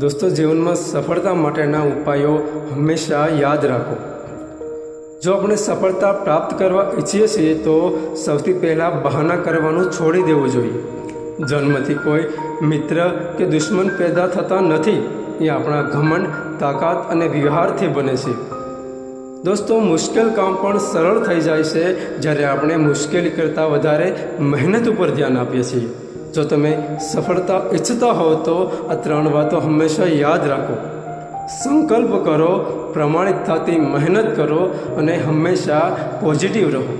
દોસ્તો, જીવનમાં સફળતા માટેના ઉપાયો હંમેશા યાદ રાખો. જો આપણે સફળતા પ્રાપ્ત કરવા ઈચ્છીએ છીએ, તો સૌથી પહેલાં બહાના કરવાનું છોડી દેવું જોઈએ. જન્મથી કોઈ મિત્ર કે દુશ્મન પેદા થતા નથી, એ આપણા ઘમંડ, તાકાત અને વ્યવહારથી બને છે. દોસ્તો, મુશ્કેલ કામ પણ સરળ થઈ જાય છે, જ્યારે આપણે મુશ્કેલી કરતાં વધારે મહેનત ઉપર ધ્યાન આપીએ છીએ. જો તમે સફળતા ઈચ્છતા હો તો આ ત્રણ વાતો હંમેશા યાદ રાખો. સંકલ્પ કરો, પ્રમાણિકતાથી મહેનત કરો અને હંમેશા પોઝિટિવ રહો.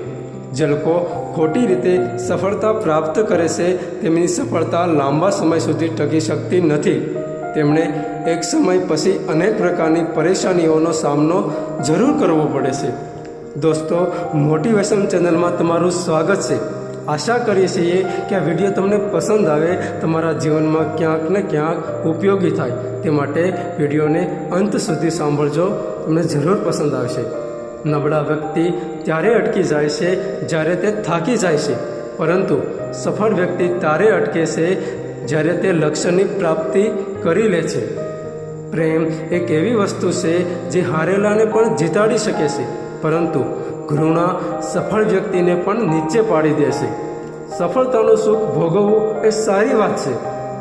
જે લોકો ખોટી રીતે સફળતા પ્રાપ્ત કરે છે, તેમની સફળતા લાંબા સમય સુધી ટકી શકતી નથી. તેમણે એક સમય પછી અનેક પ્રકારની પરેશાનીઓનો સામનો જરૂર કરવો પડે છે. દોસ્તો, મોટિવેશન ચેનલમાં તમારું સ્વાગત છે. આશા કરીએ છીએ કે આ વીડિયો તમને પસંદ આવે, તમારા જીવનમાં ક્યાંક ને ક્યાંક ઉપયોગી થાય. તે માટે વિડીયોને અંત સુધી સાંભળજો, તમને જરૂર પસંદ આવશે. નબળા વ્યક્તિ ત્યારે અટકી જાય છે જ્યારે તે થાકી જાય છે. પરંતુ સફળ વ્યક્તિ ત્યારે અટકે છે જ્યારે તે લક્ષ્યની પ્રાપ્તિ કરી લે છે. પ્રેમ એક એવી વસ્તુ છે જે હારેલાને પણ જીતાડી શકે છે. પરંતુ ઘૃણા સફળ વ્યક્તિને પણ નીચે પાડી દેશે. સફળતાનું સુખ ભોગવવું એ સારી વાત છે,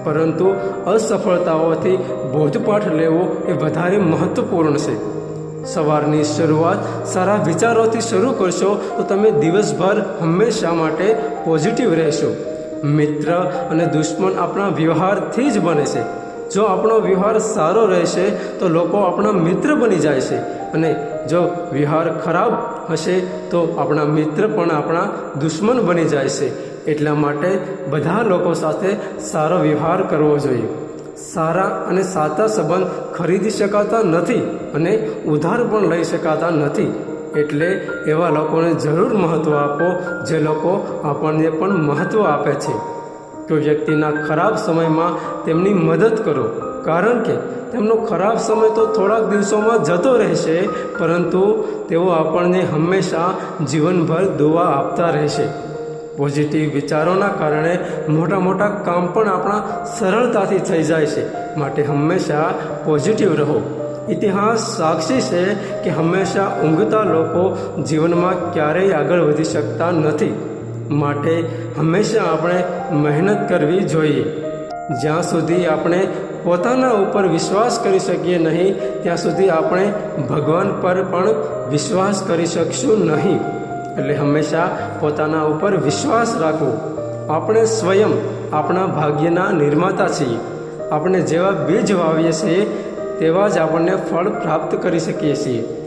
પરંતુ અસફળતાઓથી બોધપાઠ લેવો એ વધારે મહત્વપૂર્ણ છે. સવારની શરૂઆત સારા વિચારોથી શરૂ કરશો તો તમે દિવસભર હંમેશા માટે પોઝિટિવ રહેશો. મિત્ર અને દુશ્મન આપણા વ્યવહારથી જ બને છે. જો આપણો વ્યવહાર સારો રહેશે, તો લોકો આપણા મિત્ર બની જાય છે અને જો વ્યવહાર ખરાબ હશે, તો આપણા મિત્ર પણ આપણા દુશ્મન બની જાય છે એટલા માટે બધા લોકો સાથે સારો વ્યવહાર કરવો જોઈએ. સારા અને સાચા સંબંધ ખરીદી શકાતા નથી અને ઉધાર પણ લઈ શકાતા નથી. એટલે એવા લોકોને જરૂર મહત્ત્વ આપો, જે લોકો આપણને પણ મહત્ત્વ આપે છે. કોઈ વ્યક્તિના ખરાબ સમયમાં તેમની મદદ કરો. કારણ કે તેમનો ખરાબ સમય તો થોડાક દિવસોમાં જતો રહેશે, પરંતુ તેઓ આપણને હંમેશા જીવનભર દુવા આપતા રહેશે. પોઝિટિવ વિચારોના કારણે મોટા મોટા કામ પણ આપણા સરળતાથી થઈ જાય છે. માટે હંમેશા પોઝિટિવ રહો. ઇતિહાસ સાક્ષી છે કે હંમેશા ઊંઘતા લોકો જીવનમાં ક્યારેય આગળ વધી શકતા નથી. માટે હંમેશા આપણે મહેનત કરવી જોઈએ. જ્યાં સુધી આપણે પોતાના ઉપર વિશ્વાસ કરી શકીએ નહીં, ત્યાં સુધી આપણે ભગવાન પર પણ વિશ્વાસ કરી શકશું નહીં. એટલે હંમેશા પોતાના ઉપર વિશ્વાસ રાખવો. આપણે સ્વયં આપણા ભાગ્યના નિર્માતા છીએ. આપણે જેવા બીજ વાવીએ છીએ, તેવા જ આપણને ફળ પ્રાપ્ત કરી શકીએ છીએ.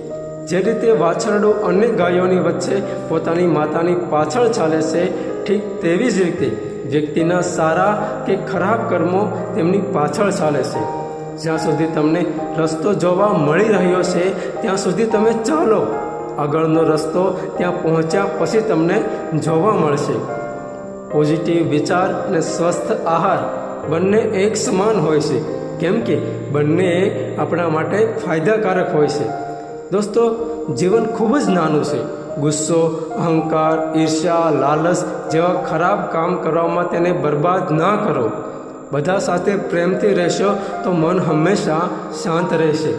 જે રીતે વાછરડું અનેક ગાયોની વચ્ચે પોતાની માતાની પાછળ ચાલે છે, ઠીક તેવી જ રીતે વ્યક્તિના સારા કે ખરાબ કર્મો તેમની પાછળ ચાલે છે. જ્યાં સુધી તમને રસ્તો જોવા મળી રહ્યો છે, ત્યાં સુધી તમે ચાલો. આગળનો રસ્તો ત્યાં પહોંચ્યા પછી તમને જોવા મળશે. પોઝિટિવ વિચાર અને સ્વસ્થ આહાર બંને એક સમાન હોય છે, કેમ કે બંને આપણા માટે ફાયદાકારક હોય છે. દોસ્તો, જીવન ખૂબ જ નાનું છે. ગુસ્સો, અહંકાર, ઈર્ષ્યા, લાલચ જેવા ખરાબ કામ કરવામાં તેને બરબાદ ના કરો. બધા સાથે પ્રેમથી રહેશો તો મન હંમેશા શાંત રહેશે.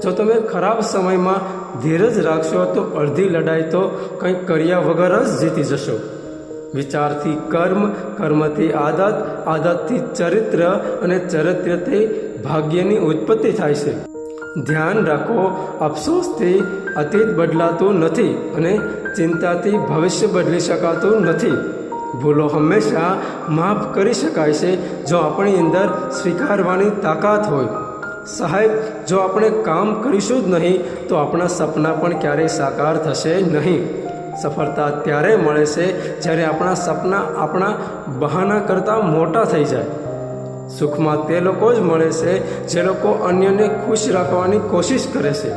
જો તમે ખરાબ સમયમાં ધીરજ રાખશો તો અડધી લડાઈ તો કંઈક કર્યા વગર જ જીતી જશો. વિચારથી કર્મ, કર્મથી આદત, આદતથી ચરિત્ર અને ચરિત્રથી ભાગ્યની ઉત્પત્તિ થાય છે. ધ્યાન રાખો. અફસોસથી અતીત બદલાતું નથી અને ચિંતાથી ભવિષ્ય બદલી શકાતું નથી. ભૂલો હંમેશા માફ કરી શકાય છે જો આપણી અંદર સ્વીકારવાની તાકાત હોય. સાહેબ, જો આપણે કામ કરીશું જ નહીં, તો આપણા સપના પણ ક્યારેય સાકાર થશે નહીં. સફળતા ત્યારે મળે છે જ્યારે આપણા સપના આપણા બહાના કરતાં મોટા થઈ જાય. સુખમાં તે લોકો જ મળે છે, જે લોકો અન્યને ખુશ રાખવાની કોશિશ કરે છે.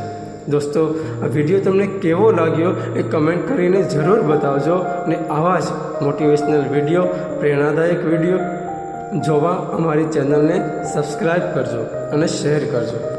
દોસ્તો, આ વીડિયો તમને કેવો લાગ્યો એ કમેન્ટ કરીને જરૂર બતાવજો અને આવા જ મોટિવેશનલ વીડિયો, પ્રેરણાદાયક વીડિયો જોવા અમારી ચેનલને સબસ્ક્રાઈબ કરજો અને શેર કરજો.